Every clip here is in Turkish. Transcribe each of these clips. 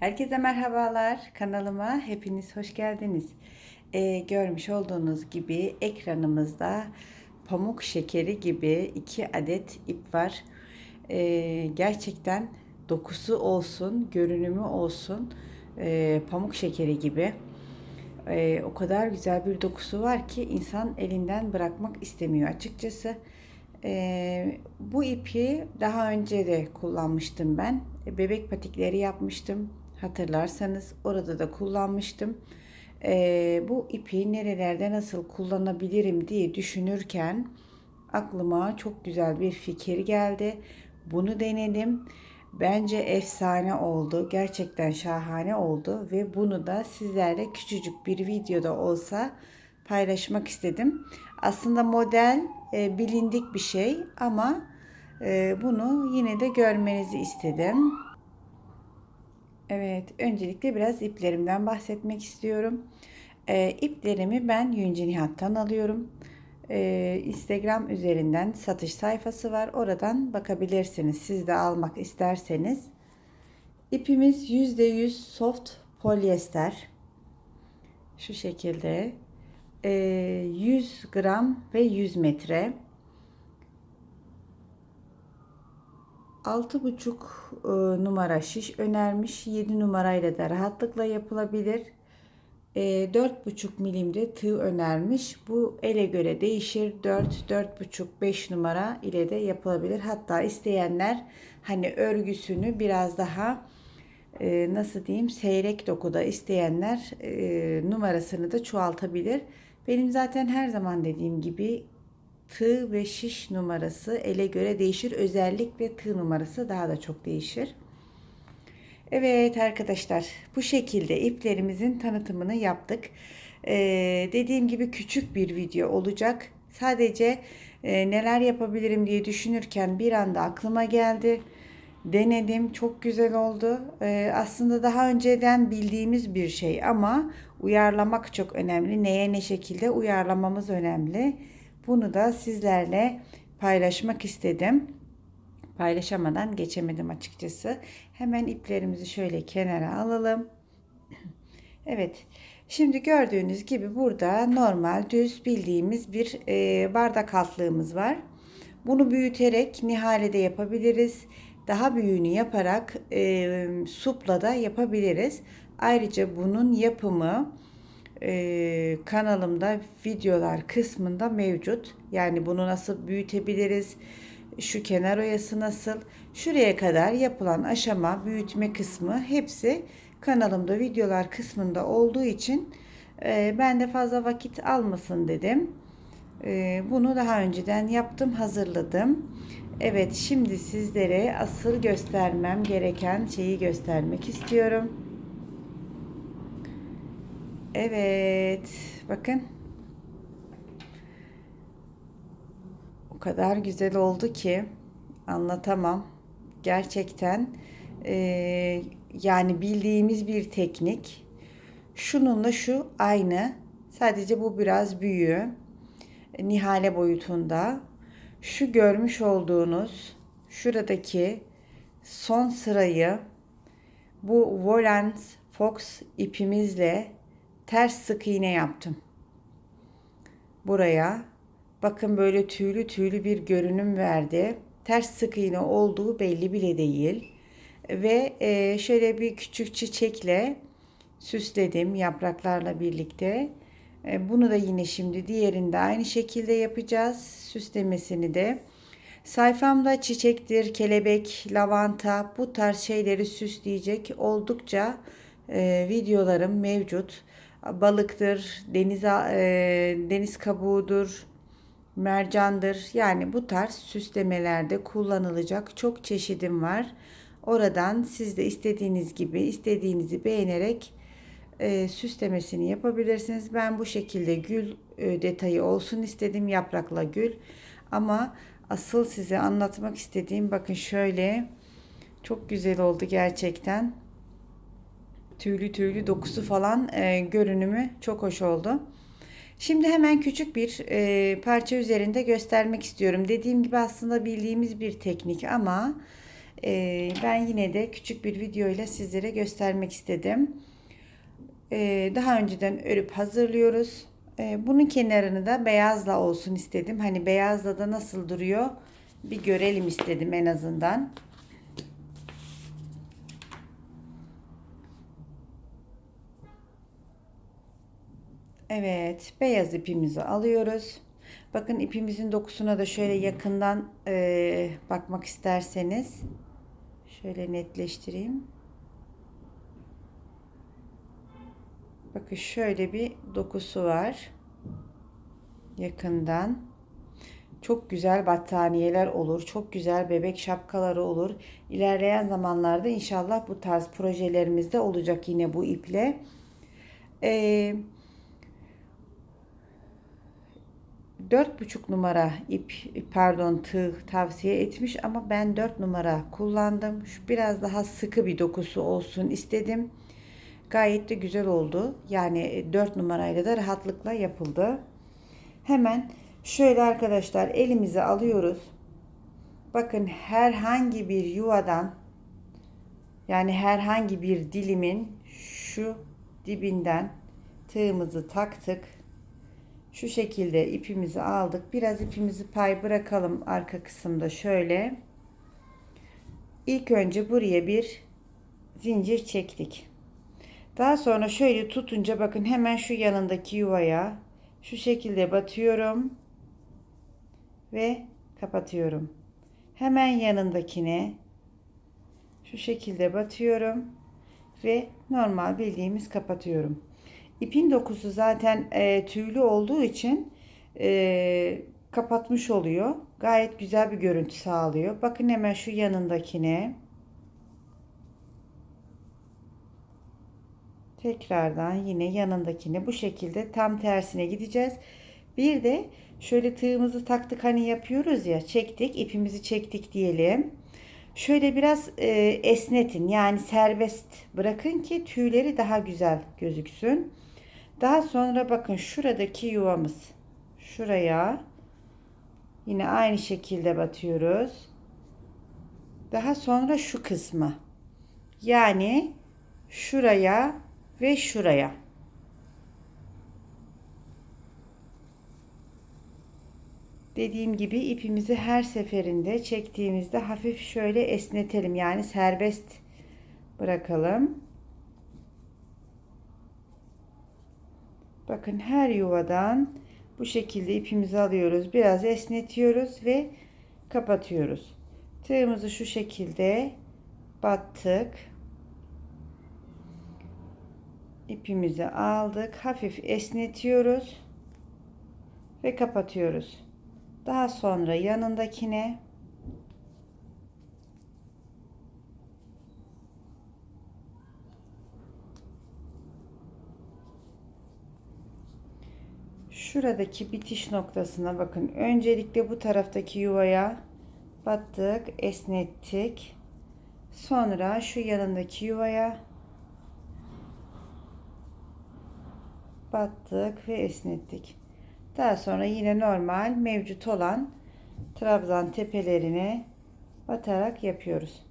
Herkese merhabalar. Kanalıma hepiniz hoş geldiniz. Ee, görmüş olduğunuz gibi ekranımızda pamuk şekeri gibi iki adet ip var. Ee, gerçekten dokusu olsun, görünümü olsun ee, pamuk şekeri gibi. Ee, o kadar güzel bir dokusu var ki insan elinden bırakmak istemiyor açıkçası. Ee, bu ipi daha önce de kullanmıştım ben. Bebek patikleri yapmıştım. Hatırlarsanız orada da kullanmıştım. Ee, bu ipi nerelerde nasıl kullanabilirim diye düşünürken aklıma çok güzel bir fikir geldi. Bunu denedim. Bence efsane oldu. Gerçekten şahane oldu ve bunu da sizlerle küçücük bir videoda olsa paylaşmak istedim. Aslında model e, bilindik bir şey ama e, bunu yine de görmenizi istedim. Evet, öncelikle biraz iplerimden bahsetmek istiyorum. E, iplerimi ben Yüncü Nihat'tan alıyorum. E, Instagram üzerinden satış sayfası var. Oradan bakabilirsiniz. Siz de almak isterseniz. İpimiz %100 soft polyester. Şu şekilde. E, 100 gram ve 100 metre. 6,5 e, numara şiş önermiş. 7 numarayla da rahatlıkla yapılabilir. E, 4,5 milimde tığ önermiş. Bu ele göre değişir. 4, 4,5, 5 numara ile de yapılabilir. Hatta isteyenler hani örgüsünü biraz daha e, nasıl diyeyim seyrek dokuda isteyenler e, numarasını da çoğaltabilir. Benim zaten her zaman dediğim gibi tığ ve şiş numarası ele göre değişir. Özellikle tığ numarası daha da çok değişir. Evet arkadaşlar bu şekilde iplerimizin tanıtımını yaptık. Ee, dediğim gibi küçük bir video olacak. Sadece e, neler yapabilirim diye düşünürken bir anda aklıma geldi. Denedim çok güzel oldu. Ee, aslında daha önceden bildiğimiz bir şey ama uyarlamak çok önemli. Neye ne şekilde uyarlamamız önemli. Bunu da sizlerle paylaşmak istedim. Paylaşamadan geçemedim açıkçası. Hemen iplerimizi şöyle kenara alalım. Evet. Şimdi gördüğünüz gibi burada normal düz bildiğimiz bir e, bardak altlığımız var. Bunu büyüterek nihalede yapabiliriz. Daha büyüğünü yaparak e, supla da yapabiliriz. Ayrıca bunun yapımı e, kanalımda videolar kısmında mevcut. Yani bunu nasıl büyütebiliriz? Şu kenar oyası nasıl? Şuraya kadar yapılan aşama, büyütme kısmı hepsi kanalımda videolar kısmında olduğu için e, ben de fazla vakit almasın dedim. E, bunu daha önceden yaptım, hazırladım. Evet, şimdi sizlere asıl göstermem gereken şeyi göstermek istiyorum. Evet. Bakın. O kadar güzel oldu ki anlatamam. Gerçekten e, yani bildiğimiz bir teknik. Şununla şu aynı. Sadece bu biraz büyüğü. Nihale boyutunda. Şu görmüş olduğunuz şuradaki son sırayı bu Volans Fox ipimizle ters sık iğne yaptım. Buraya bakın böyle tüylü tüylü bir görünüm verdi. Ters sık iğne olduğu belli bile değil. Ve e, şöyle bir küçük çiçekle süsledim yapraklarla birlikte. E, bunu da yine şimdi diğerinde aynı şekilde yapacağız. Süslemesini de. Sayfamda çiçektir, kelebek, lavanta bu tarz şeyleri süsleyecek oldukça e, videolarım mevcut balıktır, deniz e, deniz kabuğudur, mercandır. Yani bu tarz süslemelerde kullanılacak çok çeşidim var. Oradan siz de istediğiniz gibi istediğinizi beğenerek e, süslemesini yapabilirsiniz. Ben bu şekilde gül e, detayı olsun istedim yaprakla gül. Ama asıl size anlatmak istediğim bakın şöyle çok güzel oldu gerçekten tüylü tüylü dokusu falan e, görünümü çok hoş oldu. Şimdi hemen küçük bir e, parça üzerinde göstermek istiyorum. Dediğim gibi aslında bildiğimiz bir teknik ama Ee, ben yine de küçük bir video ile sizlere göstermek istedim. Ee, daha önceden örüp hazırlıyoruz. Ee, bunun kenarını da beyazla olsun istedim. Hani beyazla da nasıl duruyor bir görelim istedim en azından. Evet, beyaz ipimizi alıyoruz. Bakın ipimizin dokusuna da şöyle yakından e, bakmak isterseniz şöyle netleştireyim. Bakın şöyle bir dokusu var. Yakından. Çok güzel battaniyeler olur. Çok güzel bebek şapkaları olur. İlerleyen zamanlarda inşallah bu tarz projelerimizde olacak yine bu iple. Eee 4,5 numara ip pardon tığ tavsiye etmiş ama ben 4 numara kullandım. Şu biraz daha sıkı bir dokusu olsun istedim. Gayet de güzel oldu. Yani 4 numarayla da rahatlıkla yapıldı. Hemen şöyle arkadaşlar elimize alıyoruz. Bakın herhangi bir yuvadan yani herhangi bir dilimin şu dibinden tığımızı taktık şu şekilde ipimizi aldık. Biraz ipimizi pay bırakalım arka kısımda şöyle. İlk önce buraya bir zincir çektik. Daha sonra şöyle tutunca bakın hemen şu yanındaki yuvaya şu şekilde batıyorum ve kapatıyorum. Hemen yanındakine şu şekilde batıyorum ve normal bildiğimiz kapatıyorum. İpin dokusu zaten e, tüylü olduğu için e, kapatmış oluyor. Gayet güzel bir görüntü sağlıyor. Bakın hemen şu yanındakine. Tekrardan yine yanındakine bu şekilde tam tersine gideceğiz. Bir de şöyle tığımızı taktık hani yapıyoruz ya çektik ipimizi çektik diyelim. Şöyle biraz e, esnetin yani serbest bırakın ki tüyleri daha güzel gözüksün. Daha sonra bakın şuradaki yuvamız. Şuraya yine aynı şekilde batıyoruz. Daha sonra şu kısmı. Yani şuraya ve şuraya. Dediğim gibi ipimizi her seferinde çektiğimizde hafif şöyle esnetelim. Yani serbest bırakalım. Bakın her yuvadan bu şekilde ipimizi alıyoruz. Biraz esnetiyoruz ve kapatıyoruz. Tığımızı şu şekilde battık. İpimizi aldık. Hafif esnetiyoruz ve kapatıyoruz. Daha sonra yanındakine şuradaki bitiş noktasına bakın. Öncelikle bu taraftaki yuvaya battık, esnettik. Sonra şu yanındaki yuvaya battık ve esnettik. Daha sonra yine normal mevcut olan trabzan tepelerine batarak yapıyoruz.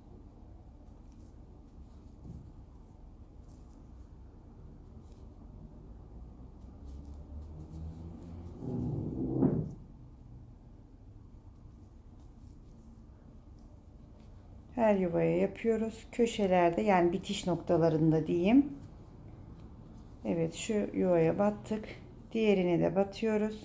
Her yuvaya yapıyoruz. Köşelerde yani bitiş noktalarında diyeyim. Evet şu yuvaya battık. Diğerine de batıyoruz.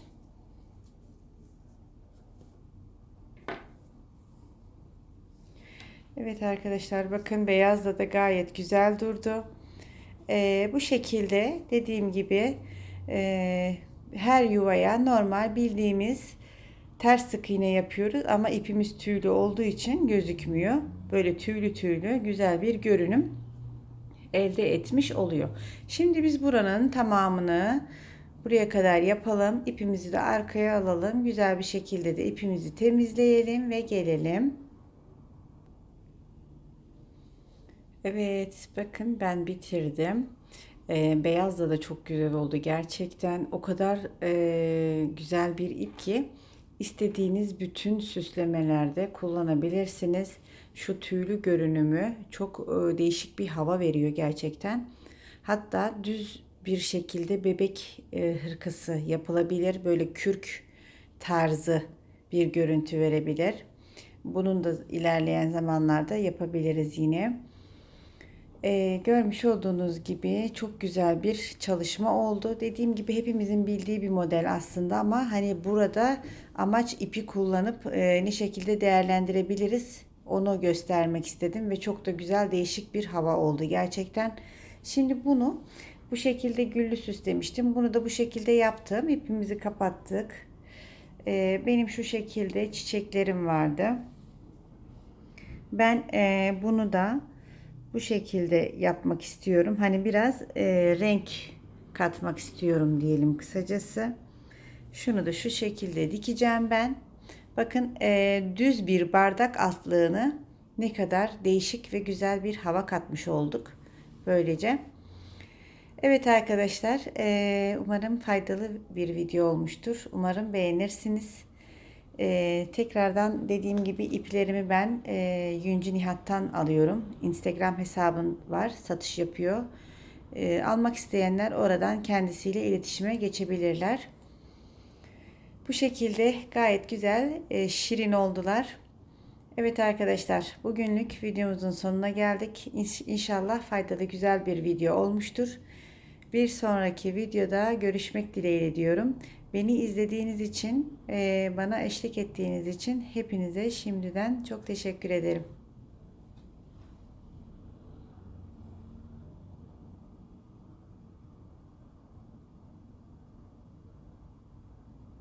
Evet arkadaşlar bakın beyazda da gayet güzel durdu. Ee, bu şekilde dediğim gibi e, her yuvaya normal bildiğimiz ters sık iğne yapıyoruz ama ipimiz tüylü olduğu için gözükmüyor. Böyle tüylü tüylü güzel bir görünüm elde etmiş oluyor. Şimdi biz buranın tamamını buraya kadar yapalım. İpimizi de arkaya alalım. Güzel bir şekilde de ipimizi temizleyelim ve gelelim. Evet bakın ben bitirdim. Ee, beyaz da da çok güzel oldu gerçekten. O kadar e, güzel bir ip ki istediğiniz bütün süslemelerde kullanabilirsiniz. şu tüylü görünümü çok e, değişik bir hava veriyor gerçekten. Hatta düz bir şekilde bebek e, hırkası yapılabilir. Böyle kürk tarzı bir görüntü verebilir. Bunun da ilerleyen zamanlarda yapabiliriz yine. Ee, görmüş olduğunuz gibi çok güzel bir çalışma oldu. Dediğim gibi hepimizin bildiği bir model aslında ama hani burada amaç ipi kullanıp e, ne şekilde değerlendirebiliriz onu göstermek istedim ve çok da güzel değişik bir hava oldu gerçekten. Şimdi bunu bu şekilde güllü süslemiştim. Bunu da bu şekilde yaptım. İpimizi kapattık. Ee, benim şu şekilde çiçeklerim vardı. Ben e, bunu da bu şekilde yapmak istiyorum. Hani biraz e, renk katmak istiyorum diyelim kısacası. Şunu da şu şekilde dikeceğim ben. Bakın e, düz bir bardak altlığını ne kadar değişik ve güzel bir hava katmış olduk. Böylece. Evet arkadaşlar e, umarım faydalı bir video olmuştur. Umarım beğenirsiniz. E, tekrardan dediğim gibi iplerimi ben e, Yüncü Nihat'tan alıyorum. Instagram hesabım var satış yapıyor. E, almak isteyenler oradan kendisiyle iletişime geçebilirler. Bu şekilde gayet güzel e, şirin oldular. Evet arkadaşlar bugünlük videomuzun sonuna geldik. İnşallah faydalı güzel bir video olmuştur. Bir sonraki videoda görüşmek dileğiyle diyorum. Beni izlediğiniz için, bana eşlik ettiğiniz için hepinize şimdiden çok teşekkür ederim.